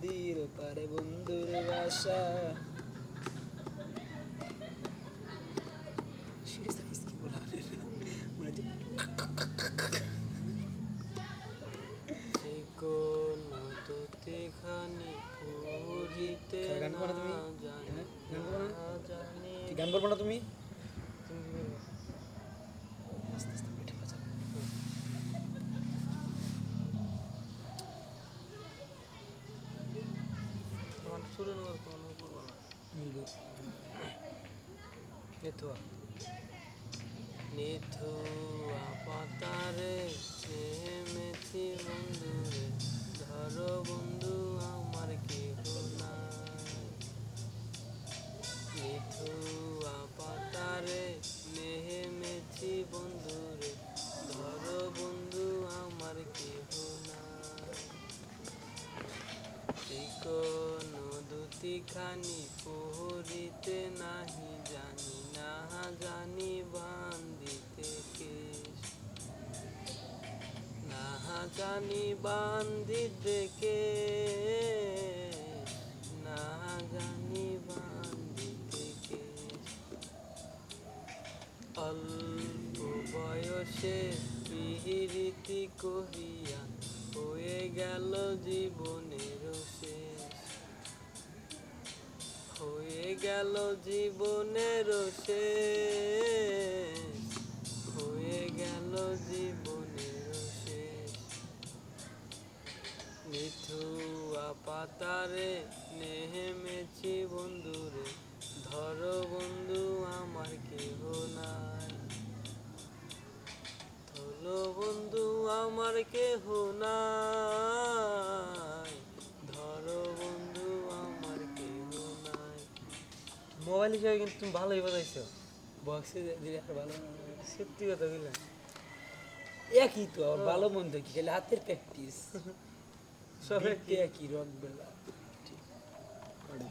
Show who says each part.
Speaker 1: নদীর পারে বন্ধুর বাসা। বলা মনে হচ্ছে
Speaker 2: সেই কোন দুটিখানি পুরিতে
Speaker 1: গান করো না তুমি?
Speaker 2: না জানি
Speaker 1: হ্যাঁ? গান করো না?
Speaker 2: না জানি
Speaker 1: কি গান বলব না তুমি
Speaker 2: তুমি কি বলবে?
Speaker 1: আস্তে আস্তে মিঠে বাজাও।
Speaker 2: তোমার শুরু নেওয়ার কোনো করব না
Speaker 1: মিলবে।
Speaker 2: নেথুয়া নেথুয়া পাতারে নেমেছি বন্ধুরে, ধরো বন্ধু আমার নাই। নেথুয়া পাতারে নেমেছি বন্ধুরে, ধরো বন্ধু আমার কেহ নাই। কোন দুটি খানি পোহরিতে নাহি জানি বান্দিতে কে না জানি বান্দিতে কেশ অল্প বয়সে পিহিরিতি কহিয়া হয়ে গেল জীবনের শেষ। হয়ে গেল জীবনের শেষ। হয়ে গেল মিথুয়া পাতারে নেমেছি বন্ধুরে। ধরো বন্ধু আমার কেহ নাই। ধরো বন্ধু আমার কেহ নাই। ধরো বন্ধু আমার কেহ নাই। মোবাইল হিসেবে কিন্তু তুমি ভালোই বাজাইছো
Speaker 1: বক্সে দিলে আর ভালো
Speaker 2: সত্যি কথা বুঝলেন
Speaker 1: একই তো ভালো মন্দ কি? খালি হাতের প্র্যাকটিস
Speaker 2: সব
Speaker 1: কে কি রক বেলা